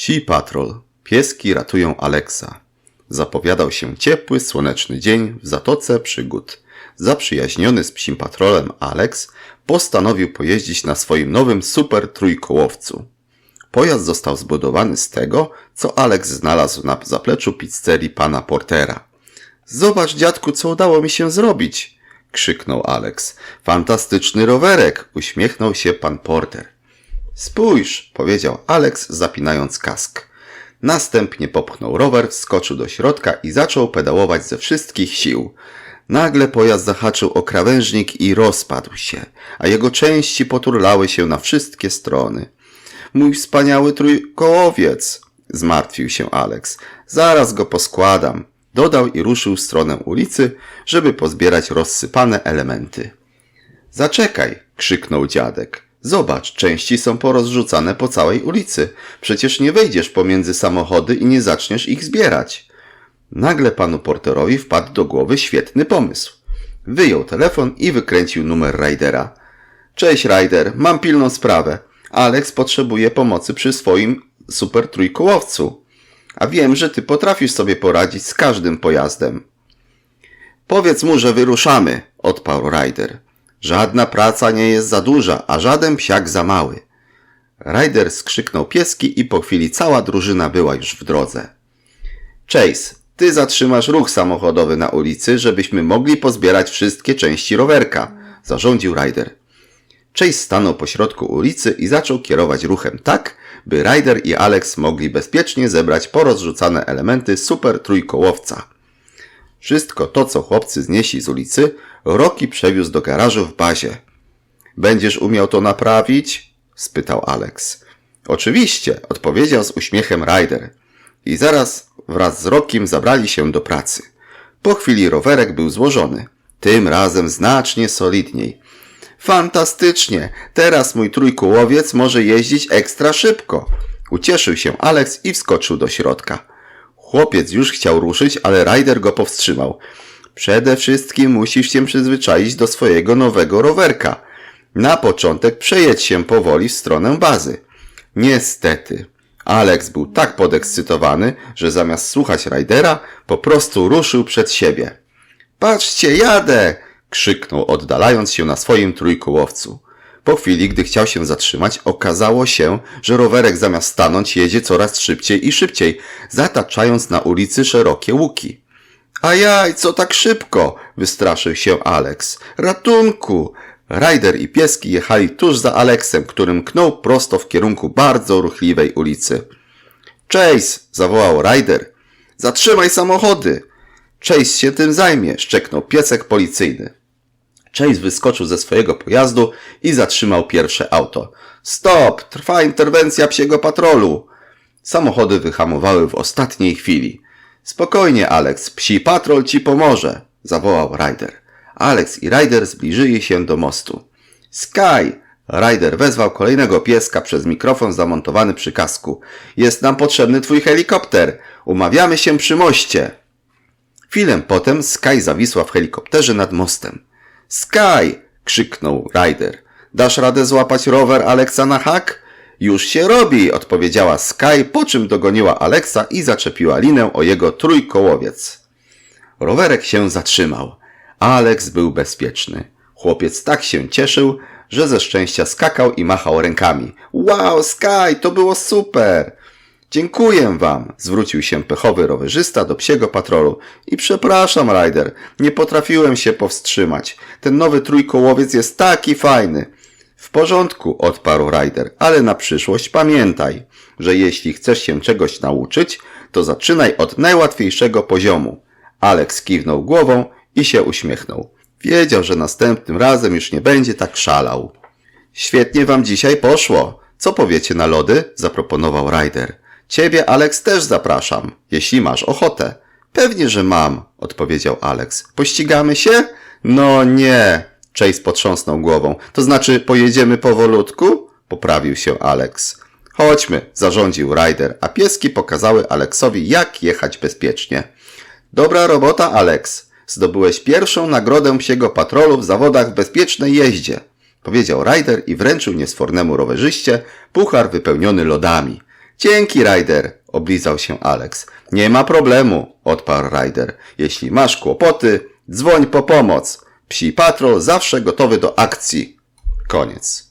Psi Patrol. Pieski ratują Aleksa. Zapowiadał się ciepły, słoneczny dzień w Zatoce Przygód. Zaprzyjaźniony z psim patrolem Alex postanowił pojeździć na swoim nowym super trójkołowcu. Pojazd został zbudowany z tego, co Alex znalazł na zapleczu pizzerii pana Portera. Zobacz, dziadku, co udało mi się zrobić! krzyknął Alex. Fantastyczny rowerek! uśmiechnął się pan Porter. Spójrz, powiedział Alex, zapinając kask. Następnie popchnął rower, wskoczył do środka i zaczął pedałować ze wszystkich sił. Nagle pojazd zahaczył o krawężnik i rozpadł się, a jego części poturlały się na wszystkie strony. Mój wspaniały trójkołowiec! Zmartwił się Alex. Zaraz go poskładam. Dodał i ruszył w stronę ulicy, żeby pozbierać rozsypane elementy. Zaczekaj! krzyknął dziadek. Zobacz, części są porozrzucane po całej ulicy. Przecież nie wejdziesz pomiędzy samochody i nie zaczniesz ich zbierać. Nagle panu Porterowi wpadł do głowy świetny pomysł. Wyjął telefon i wykręcił numer Rydera. Cześć Ryder, mam pilną sprawę. Alex potrzebuje pomocy przy swoim super trójkołowcu. A wiem, że ty potrafisz sobie poradzić z każdym pojazdem. Powiedz mu, że wyruszamy, odparł Ryder. Żadna praca nie jest za duża, a żaden psiak za mały. Ryder skrzyknął pieski i po chwili cała drużyna była już w drodze. Chase, ty zatrzymasz ruch samochodowy na ulicy, żebyśmy mogli pozbierać wszystkie części rowerka, zarządził Ryder. Chase stanął pośrodku ulicy i zaczął kierować ruchem tak, by Ryder i Alex mogli bezpiecznie zebrać porozrzucane elementy super trójkołowca. Wszystko to, co chłopcy znieśli z ulicy, Rocky przewiózł do garażu w bazie. Będziesz umiał to naprawić? spytał Alex. Oczywiście, odpowiedział z uśmiechem Ryder. I zaraz wraz z Rokiem zabrali się do pracy. Po chwili rowerek był złożony. Tym razem znacznie solidniej. Fantastycznie! Teraz mój trójkołowiec może jeździć ekstra szybko. Ucieszył się Alex i wskoczył do środka. Chłopiec już chciał ruszyć, ale Ryder go powstrzymał. Przede wszystkim musisz się przyzwyczaić do swojego nowego rowerka. Na początek przejedź się powoli w stronę bazy. Niestety. Alex był tak podekscytowany, że zamiast słuchać Rydera, po prostu ruszył przed siebie. Patrzcie, jadę! krzyknął, oddalając się na swoim trójkołowcu. Po chwili, gdy chciał się zatrzymać, okazało się, że rowerek zamiast stanąć jedzie coraz szybciej i szybciej, zataczając na ulicy szerokie łuki. Ajaj, co tak szybko? wystraszył się Alex. Ratunku! Ryder i pieski jechali tuż za Aleksem, który mknął prosto w kierunku bardzo ruchliwej ulicy. Chase! zawołał Ryder. Zatrzymaj samochody! Chase się tym zajmie, szczeknął piesek policyjny. Chase wyskoczył ze swojego pojazdu i zatrzymał pierwsze auto. Stop! Trwa interwencja psiego patrolu! Samochody wyhamowały w ostatniej chwili. Spokojnie, Alex, psi patrol ci pomoże, zawołał Ryder. Alex i Ryder zbliżyli się do mostu. Sky! Ryder wezwał kolejnego pieska przez mikrofon zamontowany przy kasku. Jest nam potrzebny twój helikopter. Umawiamy się przy moście. Chwilę potem Sky zawisła w helikopterze nad mostem. Sky! krzyknął Ryder. Dasz radę złapać rower Alexa na hak? Już się robi, odpowiedziała Sky, po czym dogoniła Alexa i zaczepiła linę o jego trójkołowiec. Rowerek się zatrzymał. Alex był bezpieczny. Chłopiec tak się cieszył, że ze szczęścia skakał i machał rękami. Wow, Sky, to było super! Dziękuję wam, zwrócił się pechowy rowerzysta do psiego patrolu. I przepraszam, Ryder, nie potrafiłem się powstrzymać. Ten nowy trójkołowiec jest taki fajny. W porządku, odparł Ryder, ale na przyszłość pamiętaj, że jeśli chcesz się czegoś nauczyć, to zaczynaj od najłatwiejszego poziomu. Alex kiwnął głową i się uśmiechnął. Wiedział, że następnym razem już nie będzie tak szalał. Świetnie wam dzisiaj poszło. Co powiecie na lody? zaproponował Ryder. Ciebie, Alex, też zapraszam, jeśli masz ochotę. Pewnie, że mam, odpowiedział Alex. Pościgamy się? No nie. Chase potrząsnął głową. To znaczy, pojedziemy powolutku? Poprawił się Alex. Chodźmy, zarządził Ryder, a pieski pokazały Alexowi, jak jechać bezpiecznie. Dobra robota, Alex. Zdobyłeś pierwszą nagrodę psiego patrolu w zawodach w bezpiecznej jeździe, powiedział Ryder i wręczył niesfornemu rowerzyście puchar wypełniony lodami. Dzięki, Ryder, oblizał się Alex. Nie ma problemu, odparł Ryder. Jeśli masz kłopoty, dzwoń po pomoc. Psi patrol zawsze gotowy do akcji. Koniec.